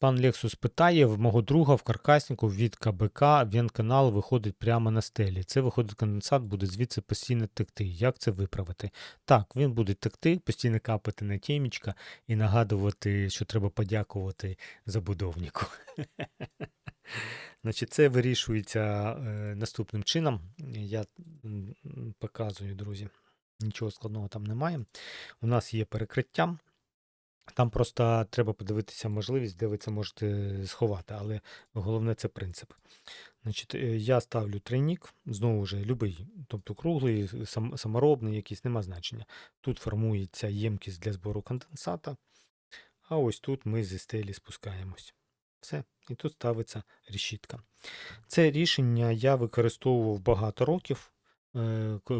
Пан Лексус питає: в мого друга в каркаснику від КБК вент-канал виходить прямо на стелі. Це виходить конденсат, буде звідси постійно текти. Як це виправити? Так, він буде текти, постійно капати на тємічка і нагадувати, що треба подякувати забудовнику. Значить, це вирішується е, наступним чином. Я показую, друзі. Нічого складного там немає. У нас є перекриття. Там просто треба подивитися можливість, де ви це можете сховати, але головне це принцип. Значить, е, я ставлю тройник, знову ж, любий, тобто круглий, сам, саморобний, якийсь, нема значення. Тут формується ємкість для збору конденсата, а ось тут ми зі стелі спускаємось. Все, і тут ставиться решітка. Це рішення я використовував багато років,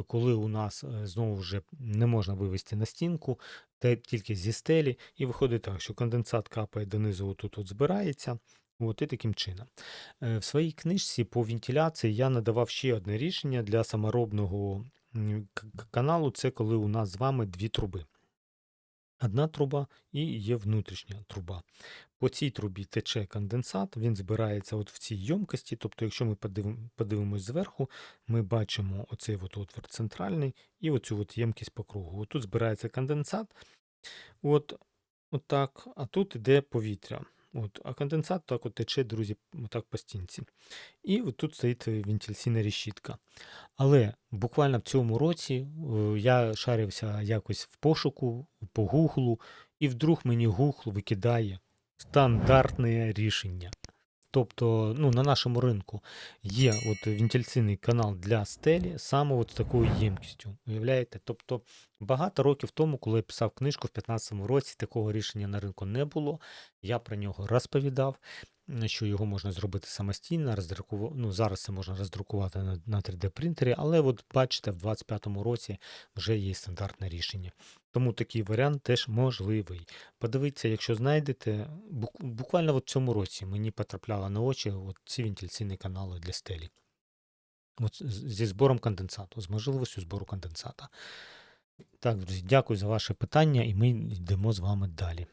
коли у нас е, знову вже не можна вивести на стінку, та тільки зі стелі, і виходить так, що конденсат капає донизу, отут от збирається. От і таким чином. Е, В своїй книжці по вентиляції я надавав ще одне рішення для саморобного каналу. Це коли у нас з вами дві труби. Одна труба і є внутрішня труба. По цій трубі тече конденсат, він збирається от в цій ємкості. Тобто, якщо ми подивимось зверху, ми бачимо оцей от отвір центральний і оцю от ємкість по кругу. Тут збирається конденсат, от, от так, а тут іде повітря. От, а конденсат так от тече, друзі, отак по стінці. І от тут стоїть е, вентиляційна решітка. Але буквально в цьому році е, я шарився якось в пошуку по Гуглу, і вдруг мені гугл викидає стандартне рішення. Тобто, ну, на нашому ринку є от вентиляційний канал для стелі саме от з такою ємкістю. Уявляєте? Тобто багато років тому, коли я писав книжку в 2015 році, такого рішення на ринку не було. Я про нього розповідав, що його можна зробити самостійно, роздрукувати. Ну, зараз це можна роздрукувати на, на 3D принтері, але от бачите, в 2025 році вже є стандартне рішення. Тому такий варіант теж можливий. Подивіться, якщо знайдете, буквально в цьому році мені потрапляло на очі от ці вентиляційні канали для стелі. От зі збором конденсату, з можливістю збору конденсата. Так, друзі, дякую за ваше питання, і ми йдемо з вами далі.